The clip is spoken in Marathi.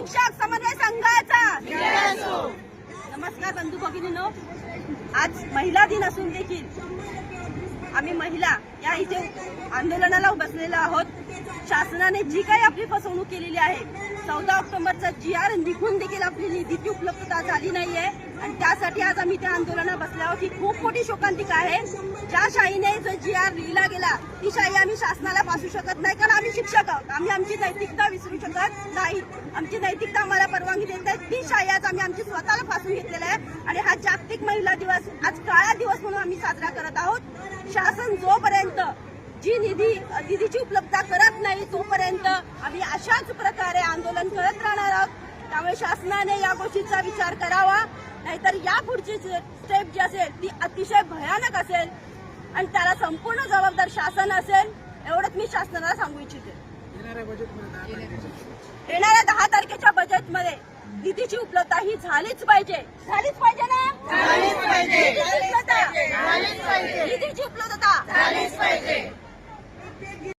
शिक्षक समन्वय संघाचा. नमस्कार बंधू भगिनीनो. आज महिला दिन असून देखील आम्ही महिला या इथे आंदोलनाला बसलेलो आहोत. शासनाने जी काही आपली फसवणूक केलेली आहे चौदा ऑक्टोबरचा जी आर निघून देखील आपली निधीची उपलब्धता झाली नाहीये. आणि त्यासाठी आज आम्ही त्या आंदोलनात बसले आहोत. ही खूप मोठी शोकांतिका आहे. ज्या शाहीने जो जी आर लिहिला गेला ती शाही आम्ही शासनाला पासू शकत नाही कारण आम्ही शिक्षक आहोत. आम्ही आमची नैतिकता विसरू शकत नाही आम्हाला घेतलेलं आहे ती शाही आज आम्ही आमची स्वतःला फासून घेतलेलं आहे. आणि हा जागतिक महिला दिवस आज काळा दिवस म्हणून आम्ही साजरा करत आहोत. शासन जोपर्यंत जी निधी निधीची उपलब्धता करत नाही तोपर्यंत आम्ही अशाच प्रकारे आंदोलन करत राहणार आहोत. त्यामुळे शासनाने या गोष्टीचा विचार करावा. नाहीतर या पुढची स्टेप जी असेल ती अतिशय भयानक असेल. आणि त्याला संपूर्ण जबाबदार शासन असेल एवढंच मी शासनाला सांगू इच्छिते. येणाऱ्या दहा मध्ये. निधीची उपलब्धता ही झालीच पाहिजे. झालीच पाहिजे ना?